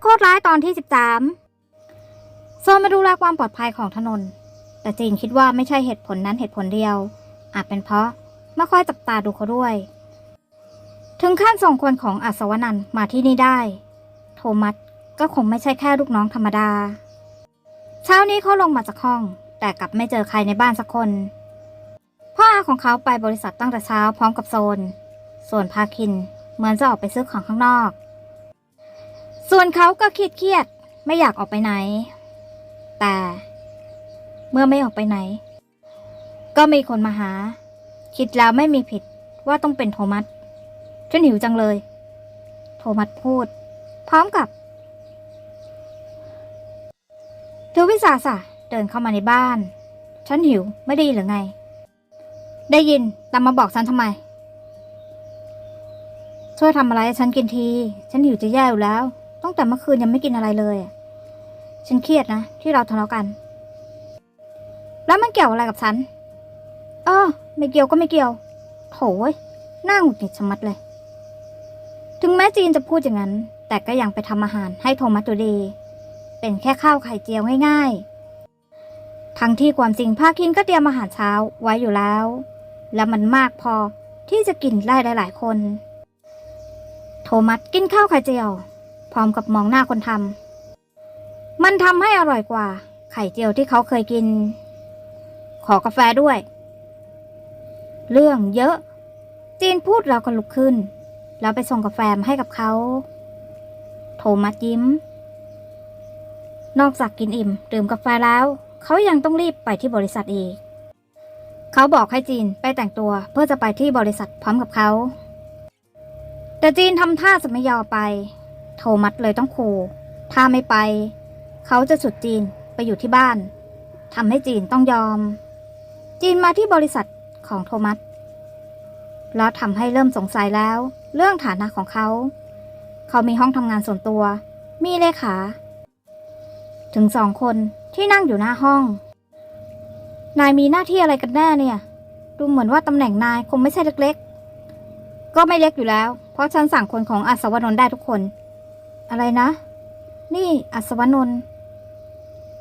โคตรร้ายตอนที่ 13 โซนมาดูแลความปลอดภัยของถนน แต่จีนคิดว่าไม่ใช่เหตุผลนั้นเหตุผลเดียว อาจเป็นเพราะไม่ค่อยจับตาดูเขาด้วย ถึงขั้นส่งคนของอัศวนันท์มาที่นี่ได้ โทมัสก็คงไม่ใช่แค่ลูกน้องธรรมดา เช้านี้เขาลงมาจากห้อง แต่กลับไม่เจอใครในบ้านสักคนพ่ออาของเขาไปบริษัทตั้งแต่เช้าพร้อมกับโซน ส่วนพาคินเหมือนจะออกไปซื้อของข้างนอก ส่วนเขาก็เครียดเครียดไม่อยากออกไปไหน แต่เมื่อไม่ออกไปไหน ก็มีคนมาหา คิดแล้วไม่มีผิดว่าต้องเป็นโทมัสฉันหิวจังเลย โทมัสพูด พร้อมกับถือวิสาสะเดินเข้ามาในบ้าน ฉันหิวไม่ได้ยินหรือไง ได้ยินแต่มาบอกฉันทำไม ช่วยทำอะไรให้ฉันกินที ฉันหิวจะแย่อยู่แล้ว ตั้งแต่เมื่อคืนยังไม่กินอะไรเลย ฉันเครียดนะ ที่เราทะเลาะกัน แล้วมันเกี่ยวอะไรกับฉันเออไม่เกี่ยวก็ไม่เกี่ยว โถยหน้าหงุดหงิดชะมัดเลย ถึงแม้จีนจะพูดอย่างนั้น แต่ก็ยังไปทำอาหารให้โทมัสอยู่ดี เป็นแค่ข้าวไข่เจียวง่ายๆ ทั้งที่ความจริงภาคินก็เตรียมอาหารเช้าไว้อยู่แล้ว และมันมากพอที่จะกินได้หลายๆคน โทมัสกินข้าวไข่เจียว พร้อมกับมองหน้าคนทำมันทำให้อร่อยกว่า ไข่เจียวที่เขาเคยกิน ขอกาแฟด้วย เรื่องเยอะ จีนพูดแล้วก็ลุกขึ้น แล้วไปส่งกาแฟมาให้กับเขา โทมัสยิ้ม นอกจากกินอิ่ม ดื่มกาแฟแล้ว เขายังต้องรีบไปที่บริษัทอีกเขาบอกให้จีนไปแต่งตัวเพื่อจะไปที่บริษัทพร้อมกับเขา แต่จีนทำท่าจะไม่ยอมไป โทมัสเลยต้องขู่ถ้าไม่ไป เขาจะฉุดจีนไปอยู่ที่บ้านทำให้จีนต้องยอม จีนมาที่บริษัทของโทมัสแล้วทำให้เริ่มสงสัยแล้ว เรื่องฐานะของเขา เขามีห้องทำงานส่วนตัว มีเลขา ถึงสองคนที่นั่งอยู่หน้าห้อง นายมีหน้าที่อะไรกันแน่เนี่ย ดูเหมือนว่าตำแหน่งนายคงไม่ใช่เล็กๆ ก็ไม่เล็กอยู่แล้ว เพราะฉันสั่งคนของอัศวนนท์ได้ทุกคน อะไรนะ นี่อัศวนนท์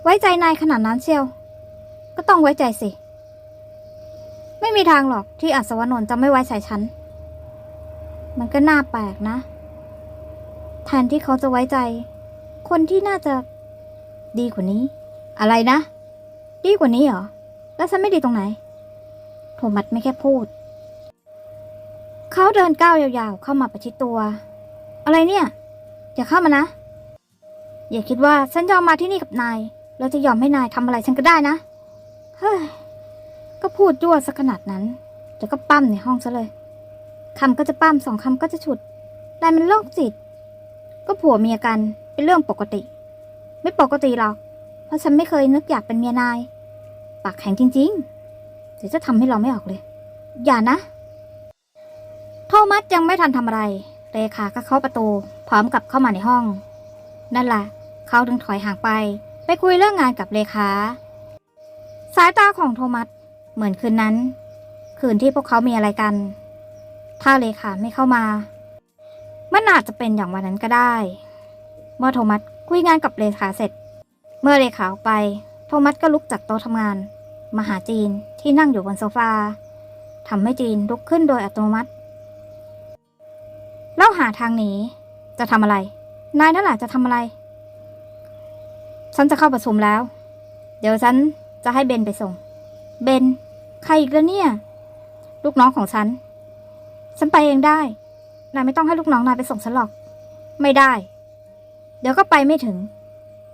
ไว้ใจนายขนาดนั้นเชียว ก็ต้องไว้ใจสิ ไม่มีทางหรอกที่อัศวนนท์จะไม่ไว้ใจฉัน มันก็น่าแปลกนะ แทนที่เขาจะไว้ใจ คนที่น่าจะดีกว่านี้ อะไรนะ ดีกว่านี้เหรอ แล้วฉันไม่ดีตรงไหน โทมัสไม่แค่พูด เขาเดินก้าวยาวๆเข้ามาประชิดตัว อะไรเนี่ย อย่าเข้ามานะ อย่าคิดว่าฉันยอมมาที่นี่กับนาย แล้วจะยอมให้นายทำอะไรฉันก็ได้นะ เฮ้ย ก็พูดยั่วสักขนาดนั้นเดี๋ยวก็ปั้มในห้องซะเลยคำก็จะปั้มสองคำก็จะฉุดนายมันโรคจิต ก็ผัวเมียกันเป็นเรื่องปกติ ไม่ปกติหรอก เพราะฉันไม่เคยนึกอยากเป็นเมียนาย ปากแข็งจริง ๆ เดี๋ยวจะทำให้เราไม่ออกเลย อย่านะ โทมัสยังไม่ทันทำอะไรเลขาก็เข้าประตู พร้อมกับเข้ามาในห้อง นั่นแหละเขาถึงถอยห่างไป ไปคุยเรื่องงานกับเลขาสายตาของโทมัสเหมือนคืนนั้น คืนที่พวกเขามีอะไรกัน ถ้าเลขาไม่เข้ามา มันอาจจะเป็นอย่างวันนั้นก็ได้ เมื่อโทมัสคุยงานกับเลขาเสร็จ เมื่อเลขาออกไป โทมัสก็ลุกจากโต๊ะทำงาน มาหาจีนที่นั่งอยู่บนโซฟาทำให้จีนลุกขึ้นโดยอัตโนมัติ แล้วหาทางหนี จะทำอะไร นายนั่นแหละจะทำอะไร ฉันจะเข้าประชุมแล้ว เดี๋ยวฉันจะให้เบนไปส่ง เบน ใครอีกแล้วเนี่ย ลูกน้องของฉัน ฉันไปเองได้ นายไม่ต้องให้ลูกน้องนายไปส่งฉันหรอก ไม่ได้ เดี๋ยวก็ไปไม่ถึง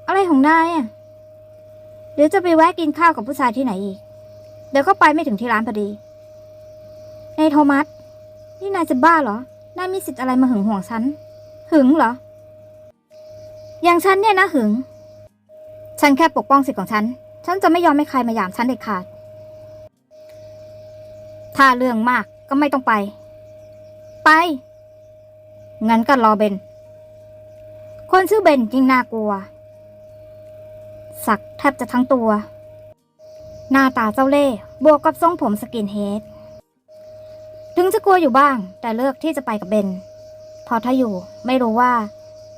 อะไรของนายอะหรือจะไปแวะกินข้าวกับผู้ชายที่ไหนอีก เดี๋ยวก็ไปไม่ถึงที่ร้านพอดีนายโทมัส นี่นายจะบ้าเหรอ นายมีสิทธิ์อะไรมาหึงห่วงฉัน หึงเหรอ อย่างฉันเนี่ยนะหึง ฉันแค่ปกป้องสิทธิ์ของฉัน ฉันจะไม่ยอมให้ใครมาหยามฉันเด็ดขาด ถ้าเรื่องมากก็ไม่ต้องไป ไป งั้นก็รอเบน คนชื่อเบนยิ่งน่ากลัว สักแทบจะทั้งตัว หน้าตาเจ้าเล่ห์บวกกับทรงผมสกินเฮดถึงจะกลัวอยู่บ้าง แต่เลือกที่จะไปกับเบน เพราะถ้าอยู่ไม่รู้ว่า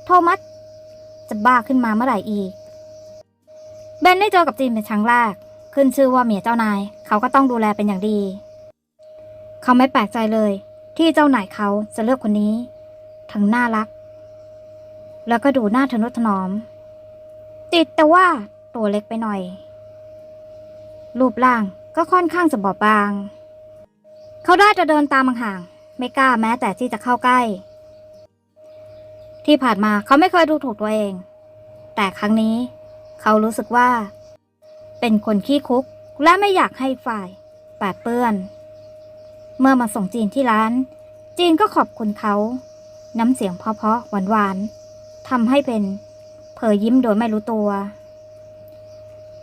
โทมัสจะบ้าขึ้นมาเมื่อไหร่อีก เบนได้เจอกับจีนเป็นครั้งแรก ขึ้นชื่อว่าเมียเจ้านาย เขาก็ต้องดูแลเป็นอย่างดี เขาไม่แปลกใจเลย ที่เจ้านายเขาจะเลือกคนนี้ ทั้งน่ารัก แล้วก็ดูหน่าทนุถนอม ติดแต่ว่าตัวเล็กไปหน่อย รูปร่างก็ค่อนข้างจะบอบบาง เขาได้จะเดินตามห่าง ไม่กล้าแม้แต่ที่จะเข้าใกล้ ที่ผ่านมาเขาไม่เคยดูถูกตัวเอง แต่ครั้งนี้เขารู้สึกว่า เป็นคนขี้คุกและไม่อยากให้ฝ่ายแปดเปื้อน เมื่อมาส่งจีนที่ร้าน จีนก็ขอบคุณเขา น้ำเสียงเพาะๆหวานๆทำให้เป็นเผยยิ้มโดยไม่รู้ตัว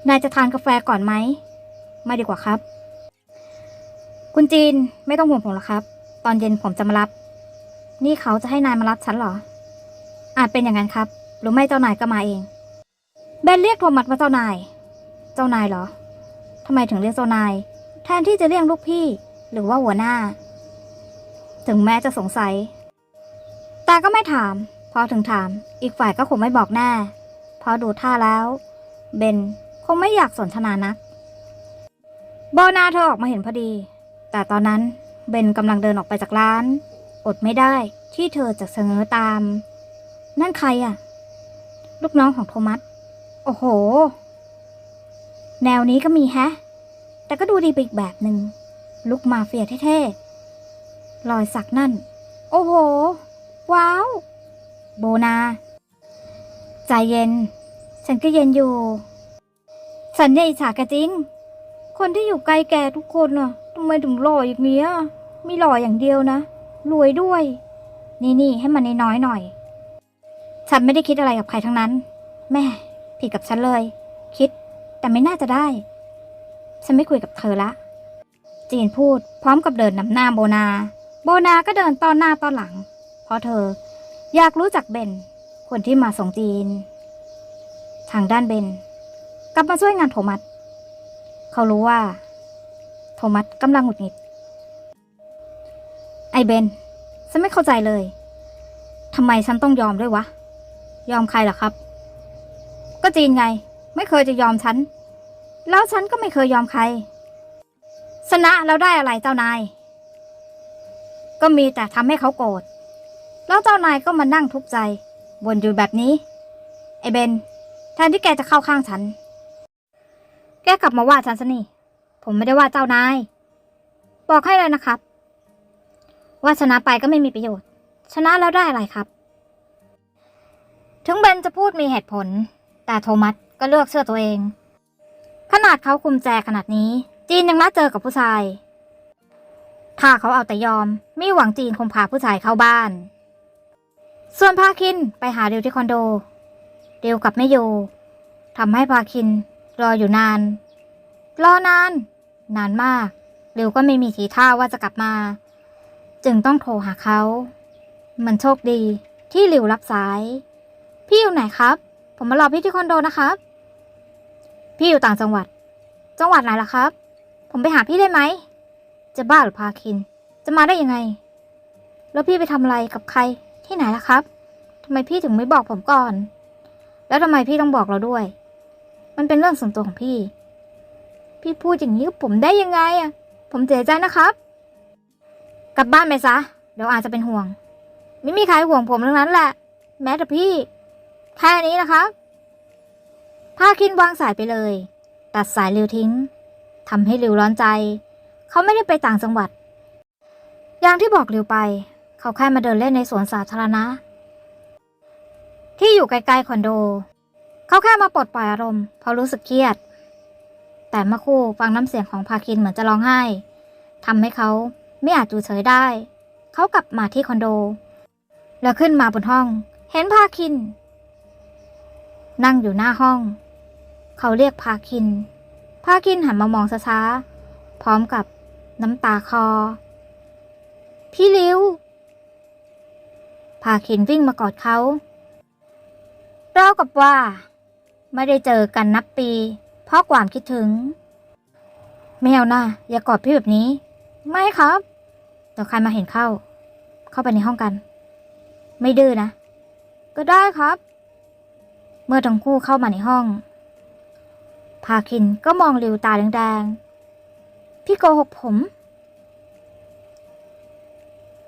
นายจะทานกาแฟก่อนไหม ไม่ดีกว่าครับ คุณจีนไม่ต้องห่วงผมหรอกครับ ตอนเย็นผมจะมารับ นี่เขาจะให้นายมารับฉันเหรอ อาจเป็นอย่างนั้นครับ หรือไม่เจ้านายก็มาเอง เบนเรียกโทมัสว่าเจ้านาย เจ้านายเหรอทำไมถึงเรียกเจ้านาย แทนที่จะเรียกลูกพี่ หรือว่าหัวหน้า ถึงแม้จะสงสัย แต่ก็ไม่ถาม พอถึงถาม อีกฝ่ายก็คงไม่บอกแน่พราะดูท่าแล้ว เบนคงไม่อยากสนทนานักโบนาเธอออกมาเห็นพอดี แต่ตอนนั้นเบนกำลังเดินออกไปจากร้าน อดไม่ได้ที่เธอจะเสงอตาม นั่นใครอะลูกน้องของโทมัส โอ้โห แนวนี้ก็มีแฮะ แต่ก็ดูดีไปอีกแบบหนึ่งลุกมาเฟียเท่ๆ รอยสักนั่น โอ้โห ว้าว โบนา ใจเย็น ฉันก็เย็นอยู่สันเนี่ยอิจฉาแกจริง คนที่อยู่ใกล้แกทุกคนน่ะทำไมถึงหล่ออย่างนี้มีหล่ออย่างเดียวนะ รวยด้วย นี่นี่ให้มันน้อยหน่อย ฉันไม่ได้คิดอะไรกับใครทั้งนั้น แม่ ผิดกับฉันเลย คิด แต่ไม่น่าจะได้ ฉันไม่คุยกับเธอละ จีนพูด พร้อมกับเดินนำหน้าโบนา โบนาก็เดินต้อนหน้าต้อนหลัง เพราะเธอ อยากรู้จักเบน คนที่มาส่งจีน ทางด้านเบน กลับมาช่วยงานโทมัสเขารู้ว่า โทมัสกำลังหงุดหงิด ไอเบน ฉันไม่เข้าใจเลยทำไมฉันต้องยอมด้วยวะ ยอมใครล่ะครับ ก็จีนไง ไม่เคยจะยอมฉัน แล้วฉันก็ไม่เคยยอมใคร ชนะแล้วได้อะไรเจ้านาย ก็มีแต่ทำให้เขาโกรธ แล้วเจ้านายก็มานั่งทุกข์ใจบ่นอยู่แบบนี้ ไอเบน แทนที่แกจะเข้าข้างฉัน แกกลับมาว่าฉันซะนี่ ผมไม่ได้ว่าเจ้านาย บอกให้เลยนะครับ ว่าชนะไปก็ไม่มีประโยชน์ ชนะแล้วได้อะไรครับ ถึงเบนจะพูดมีเหตุผล แต่โทมัสก็เลือกเชื่อตัวเอง ขนาดเขาคุมแจขนาดนี้ จีนยังนัดเจอกับผู้ชาย ถ้าเขาเอาแต่ยอมมีหวังจีนคงพาผู้ชายเข้าบ้าน ส่วนพาคินไปหาเดวที่คอนโด เดวกลับไม่อยู่ทำให้พาคิน รออยู่นาน รอนาน นานมากเดวก็ไม่มีทีท่าว่าจะกลับมา จึงต้องโทรหาเขา มันโชคดีที่หลิวรับสาย พี่อยู่ไหนครับ ผมมารอพี่ที่คอนโดนะครับ พี่อยู่ต่างจังหวัด จังหวัดไหนล่ะครับ ผมไปหาพี่ได้ไหม จะบ้าหรือพาคิน จะมาได้ยังไง แล้วพี่ไปทำอะไรกับใครที่ไหนล่ะครับทำไมพี่ถึงไม่บอกผมก่อน แล้วทำไมพี่ต้องบอกเราด้วย มันเป็นเรื่องส่วนตัวของพี่ พี่พูดอย่างนี้กับผมได้ยังไงอะผมเสียใจนะครับ กลับบ้านไปซะ เดี๋ยวอาจจะเป็นห่วง ไม่มีใครห่วงผมทั้งนั้นแหละ แม้แต่พี่ แค่นี้นะครับพาคินวางสายไปเลย ตัดสายริวทิ้งทำให้ริวร้อนใจ เขาไม่ได้ไปต่างจังหวัด อย่างที่บอกริวไป เขาแค่มาเดินเล่นในสวนสาธารณะ ที่อยู่ใกลๆคอนโด เขาแค่มาปลดปล่อยอารมณ์เพราะรู้สึกเครียด แต่เมื่อคู่ฟังน้ำเสียงของพาคินเหมือนจะร้องไห้ทำให้เขาไม่อาจดูเฉยได้ เขากลับมาที่คอนโด แล้วขึ้นมาบนห้อง เห็นพาคิน นั่งอยู่หน้าห้อง เขาเรียกพาคิน พาคินหันมามองช้าๆพร้อมกับน้ำตาคอ พี่ลิวพาคินวิ่งมากอดเขาราวกับว่า ไม่ได้เจอกันนับปี เพราะความคิดถึง ไม่เอาน้าอย่ากอดพี่แบบนี้ ไม่ครับเดี๋ยวใครมาเห็นเข้า เข้าไปในห้องกัน ไม่ดื้อนะ ก็ได้ครับ เมื่อทั้งคู่เข้ามาในห้อง พาคินก็มองริวตาแดงๆ พี่โกหกผม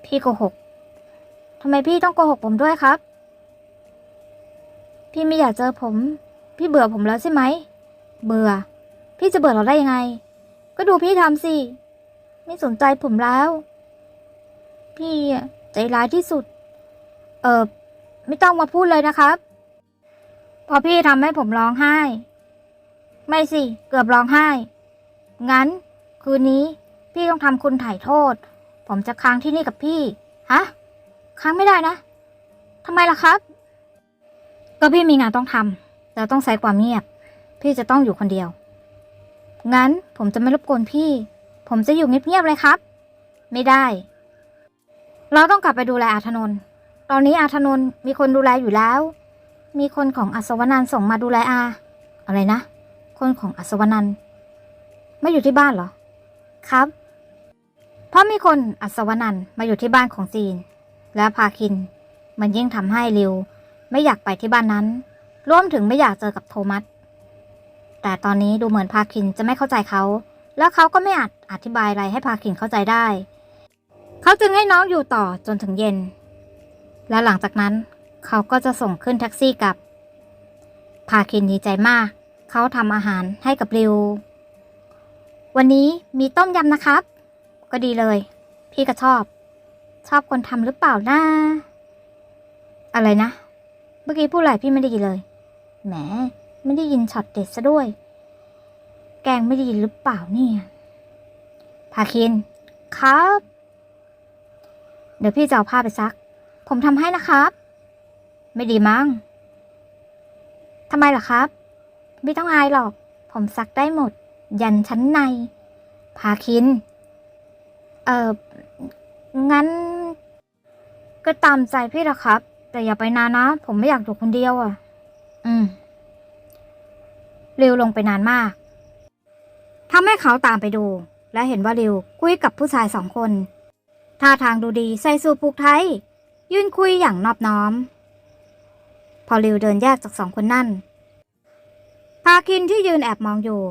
พี่โกหกทำไมพี่ต้องโกหกผมด้วยครับ พี่ไม่อยากเจอผม พี่เบื่อผมแล้วใช่ไหม เบื่อ พี่จะเบื่อเราได้ยังไง ก็ดูพี่ทำสิ ไม่สนใจผมแล้ว พี่ใจร้ายที่สุด เออไม่ต้องมาพูดเลยนะครับ พอพี่ทำให้ผมร้องไห้ ไม่สิ เกือบร้องไห้ งั้น คืนนี้ พี่ต้องทำคุณถ่ายโทษ ผมจะค้างที่นี่กับพี่ ฮะ ค้างไม่ได้นะทำไมล่ะครับ ก็พี่มีงานต้องทำเราต้องใช้ความเงียบ พี่จะต้องอยู่คนเดียว งั้นผมจะไม่รบกวนพี่ ผมจะอยู่เงียบๆเลยครับ ไม่ได้ เราต้องกลับไปดูแลอาธนนท์ตอนนี้อาธนนท์มีคนดูแลอยู่แล้ว มีคนของอัศวนันส่งมาดูแลอา อะไรนะ คนของอัศวนันไม่อยู่ที่บ้านเหรอ ครับ เพราะมีคนอัศวนันมาอยู่ที่บ้านของจีน และพาคิน มันยิ่งทำให้ริว ไม่อยากไปที่บ้านนั้นรวมถึงไม่อยากเจอกับโทมัส แต่ตอนนี้ดูเหมือนพาคินจะไม่เข้าใจเขา แล้วเขาก็ไม่อาจอธิบายอะไรให้พาคินเข้าใจได้ เขาจึงให้น้องอยู่ต่อจนถึงเย็น และหลังจากนั้น เขาก็จะส่งขึ้นแท็กซี่กลับ พาคินดีใจมาก เขาทำอาหารให้กับริว วันนี้มีต้มยำนะครับ ก็ดีเลย พี่ก็ชอบ ชอบคนทำหรือเปล่านะอะไรนะ เมื่อกี้พูดอะไรพี่ไม่ได้ยินเลย แหม ไม่ได้ยินช็อตเด็ดซะด้วย แกงไม่ได้ยินหรือเปล่าเนี่ยพาคิน ครับ เดี๋ยวพี่จะเอาผ้าไปซัก ผมทำให้นะครับ ไม่ดีมั้งทำไมล่ะครับ ไม่ต้องอายหรอก ผมซักได้หมด ยันชั้นใน พาคิน เอองั้น ก็ตามใจพี่ละครับ แต่อย่าไปนานนะ ผมไม่อยากอยู่คนเดียวอะ อืมริวลงไปนานมากทำให้เขาตามไปดู และเห็นว่าริวคุยกับผู้ชายสองคนท่าทางดูดีใส่สูทผูกไทย ยื่นคุยอย่างนอบน้อม พอริวเดินแยกจากสองคนนั่น พาคินที่ยืนแอบมองอยู่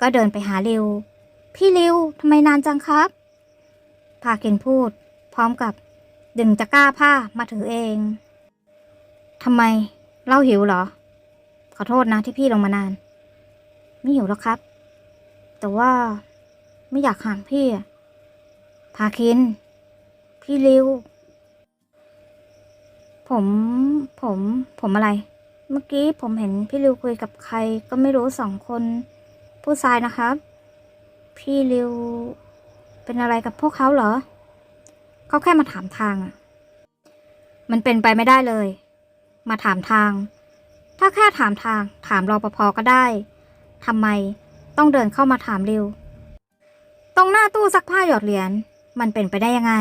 ก็เดินไปหาริว พี่ริวทำไมนานจังครับ พาคินพูด พร้อมกับดึงจะกร้าผ้ามาถือเองทำไมเล่าหิวเหรอ ขอโทษนะที่พี่ลงมานาน ไม่หิวแล้วครับ แต่ว่าไม่อยากห่างพี่พาคิน พี่ริว ผมผมผมอะไร เมื่อกี้ผมเห็นพี่ริวคุยกับใครก็ไม่รู้สองคนผู้ชายนะครับ พี่ริวเป็นอะไรกับพวกเขาเหรอ เขาแค่มาถามทางอะมันเป็นไปไม่ได้เลย มาถามทาง ถ้าแค่ถามทาง ถามรอปภก็ได้ทำไมต้องเดินเข้ามาถามริว ตรงหน้าตู้ซักผ้าหยอดเหรียญมันเป็นไปได้ยังไง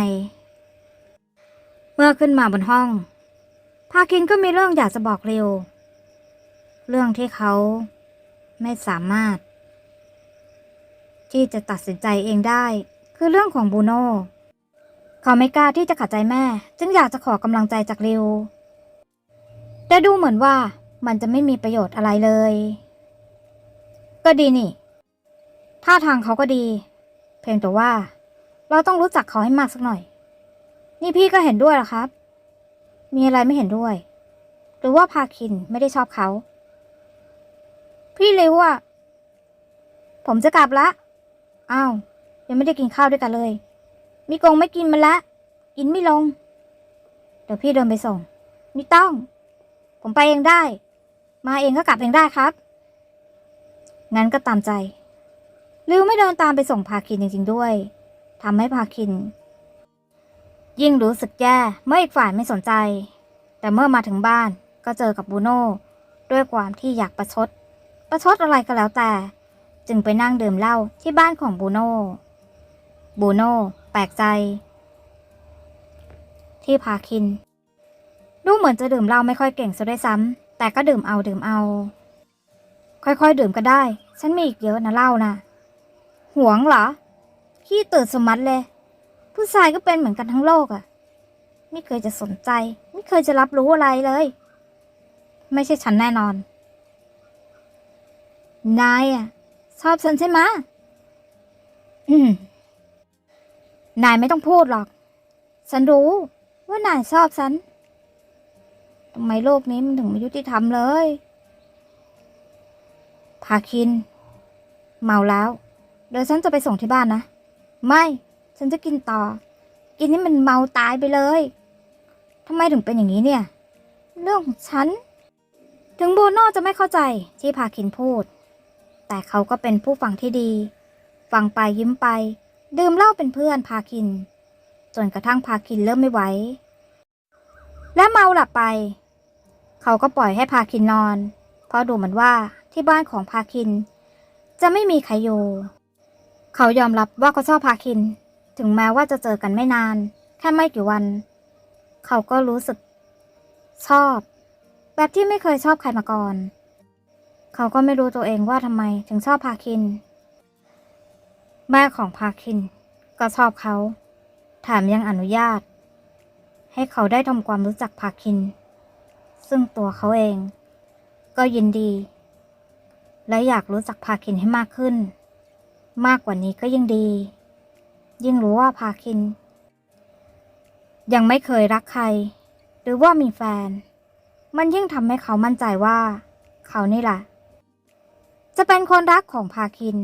เมื่อขึ้นมาบนห้อง พาคินก็มีเรื่องอยากจะบอกเริวเรื่องที่เขาไม่สามารถ ที่จะตัดสินใจเองได้ คือเรื่องของบูโน่เขาไม่กล้าที่จะขัดใจแม่ จึงอยากจะขอกำลังใจจากริว แต่ดูเหมือนว่ามันจะไม่มีประโยชน์อะไรเลย ก็ดีนี่ ท่าทางเขาก็ดี เพียงแต่ว่า เราต้องรู้จักเขาให้มากสักหน่อย นี่พี่ก็เห็นด้วยเหรอครับ มีอะไรไม่เห็นด้วย หรือว่าพาคินไม่ได้ชอบเขา พี่เร็วอะผมจะกลับละ อ้าว ยังไม่ได้กินข้าวด้วยกันเลย มีกงไม่กินมันละ กินไม่ลง เดี๋ยวพี่เดินไปส่ง ไม่ต้อง ผมไปเองได้ มาเองก็กลับเองได้ครับ งั้นก็ตามใจริวไม่เดินตามไปส่งพาคินจริงๆด้วยทำให้พาคิน ยิ่งรู้สึกแย่เมื่ออีกฝ่ายไม่สนใจ แต่เมื่อมาถึงบ้านก็เจอกับบูโน่ด้วยความที่อยากประชด ประชดอะไรก็แล้วแต่ จึงไปนั่งดื่มเหล้าที่บ้านของบูโน่บูโน่แปลกใจ ที่พาคิน ดูเหมือนจะดื่มเหล้าไม่ค่อยเก่งซะด้วยซ้ำแต่ก็ดื่มเอาดื่มเอา ค่อยๆ ดื่มก็ได้ ฉันมีอีกเยอะนะเหล้านะหวงเหรอขี้ตื่นสมัดเลย ผู้ชายก็เป็นเหมือนกันทั้งโลกอะ่ะ ไม่เคยจะสนใจ ไม่เคยจะรับรู้อะไรเลย ไม่ใช่ฉันแน่นอน นายอะ ชอบฉันใช่ไหมอืม นายไม่ต้องพูดหรอก ฉันรู้ว่านายชอบฉันทำไมโลกนี้มันถึงไม่ยุติธรรมเลยพาคิน เมาแล้ว เดี๋ยวฉันจะไปส่งที่บ้านนะ ไม่ ฉันจะกินต่อ กินนี่มันเมาตายไปเลยทำไมถึงเป็นอย่างนี้เนี่ย เรื่องของฉัน ถึงโบโน่จะไม่เข้าใจที่พาคินพูด แต่เขาก็เป็นผู้ฟังที่ดี ฟังไปยิ้มไป ดื่มเหล้าเป็นเพื่อนพาคิน จนกระทั่งพาคินเริ่มไม่ไหว และเมาหลับไป เขาก็ปล่อยให้พาคินนอน เพราะดูเหมือนว่าที่บ้านของพาคิน จะไม่มีใครอยู่ เขายอมรับว่าเขาชอบพาคิน ถึงแม้ว่าจะเจอกันไม่นาน แค่ไม่กี่วัน เขาก็รู้สึก ชอบ แบบที่ไม่เคยชอบใครมาก่อน เขาก็ไม่รู้ตัวเองว่าทำไมถึงชอบพาคิน แม่ของพาคิน ก็ชอบเขาแถมยังอนุญาต ให้เขาได้ทำความรู้จักพาคิน ซึ่งตัวเขาเอง ก็ยินดี และอยากรู้จักพาคินให้มากขึ้น มากกว่านี้ก็ยิ่งดี ยิ่งรู้ว่าพาคิน ยังไม่เคยรักใคร หรือว่ามีแฟน มันยิ่งทำให้เขามั่นใจว่า เขานี่แหละ จะเป็นคนรักของพาคิน